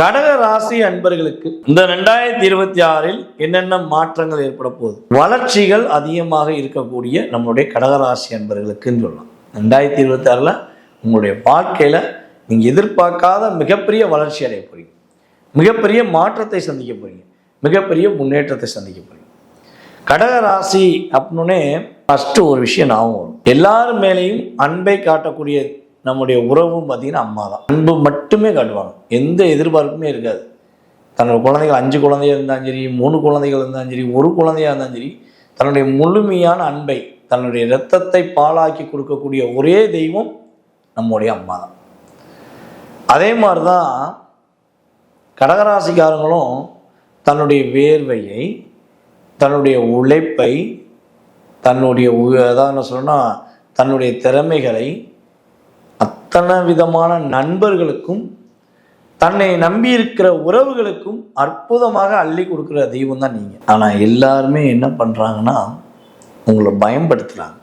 கடக ராசி அன்பர்களுக்கு இந்த ரெண்டாயிரத்தி இருபத்தி ஆறில் என்னென்ன மாற்றங்கள் ஏற்பட போகுது? வளர்ச்சிகள் அதிகமாக இருக்கக்கூடிய நம்மளுடைய கடகராசி அன்பர்களுக்குன்னு சொல்லலாம். ரெண்டாயிரத்தி இருபத்தி ஆறில் உங்களுடைய வாழ்க்கையில் நீங்கள் எதிர்பார்க்காத மிகப்பெரிய வளர்ச்சி அடைய போறீங்க. மிகப்பெரிய மாற்றத்தை சந்திக்க போறீங்க. மிகப்பெரிய முன்னேற்றத்தை சந்திக்க போறீங்க. கடக ராசி அப்படின்னே ஃபஸ்ட்டு ஒரு விஷயம் நான் வரும். எல்லார் மேலேயும் அன்பை காட்டக்கூடிய நம்முடைய உறவும் பார்த்தீங்கன்னா அம்மா தான் அன்பு மட்டுமே காட்டுவாங்க. எந்த எதிர்பார்ப்புமே இருக்காது. தன்னோட குழந்தைகள் அஞ்சு குழந்தையா இருந்தாலும் சரி மூணு குழந்தைகள் இருந்தாலும் சரி ஒரு குழந்தையா இருந்தாலும் சரி தன்னுடைய முழுமையான அன்பை தன்னுடைய இரத்தத்தை பாலாக்கி கொடுக்கக்கூடிய ஒரே தெய்வம் நம்முடைய அம்மா தான் அதே மாதிரி தான் கடகராசிக்காரங்களும் தன்னுடைய வேர்வையை தன்னுடைய உழைப்பை தன்னுடைய உ- என்ன சொல்லணும்னா தன்னுடைய திறமைகளை அத்தனை விதமான நண்பர்களுக்கும் தன்னை நம்பி இருக்கிற உறவுகளுக்கும் அற்புதமாக அள்ளி கொடுக்குற தெய்வம் தான் நீங்கள் ஆனால் எல்லாருமே என்ன பண்ணுறாங்கன்னா உங்களை பயன்படுத்துகிறாங்க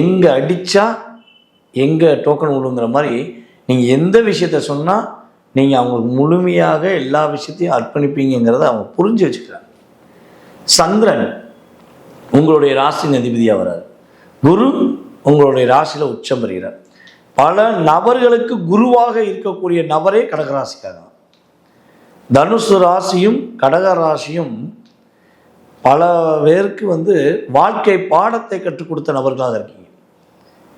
எங்கே அடித்தா எங்கே டோக்கன் விழுங்குற மாதிரி நீங்கள் எந்த விஷயத்த சொன்னால் நீங்கள் அவங்களுக்கு முழுமையாக எல்லா விஷயத்தையும் அர்ப்பணிப்பீங்கிறத அவங்க புரிஞ்சு வச்சுக்கிறாங்க. சந்திரன் உங்களுடைய ராசி அதிபதியாக வர்றார். குரு உங்களுடைய ராசியில் உச்சம் பெறுகிறார். பல நபர்களுக்கு குருவாக இருக்கக்கூடிய நபரே கடகராசிக்காக தான். தனுசு ராசியும் கடக ராசியும் பல பேருக்கு வந்து வாழ்க்கை பாடத்தை கற்றுக் கொடுத்த நபர்களாக இருக்கீங்க.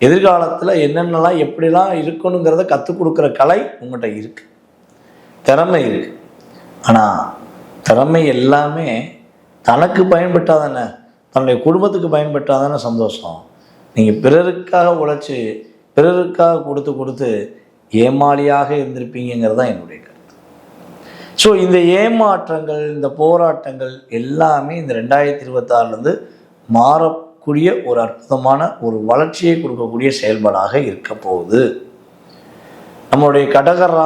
எதிர்காலத்தில் என்னென்னலாம் எப்படிலாம் இருக்கணுங்கிறத கற்றுக் கொடுக்குற கலை உங்கள்கிட்ட இருக்கு. திறமை இருக்கு. ஆனால் திறமை எல்லாமே தனக்கு பயன்பட்டால் தானே தன்னுடைய குடும்பத்துக்கு பயன்பட்டால் தானே சந்தோஷம். நீங்கள் பிறருக்காக உழைச்சி பிறருக்காக கொடுத்து கொடுத்து ஏமாளியாக இருந்திருப்பீங்கிறது தான் என்னுடைய கருத்து. ஸோ இந்த ஏமாற்றங்கள் இந்த போராட்டங்கள் எல்லாமே இந்த ரெண்டாயிரத்தி இருபத்தாறுலேருந்து மாறக்கூடிய ஒரு அற்புதமான ஒரு வளர்ச்சியை கொடுக்கக்கூடிய செயல்பாடாக இருக்க போகுது. நம்மளுடைய கடகரா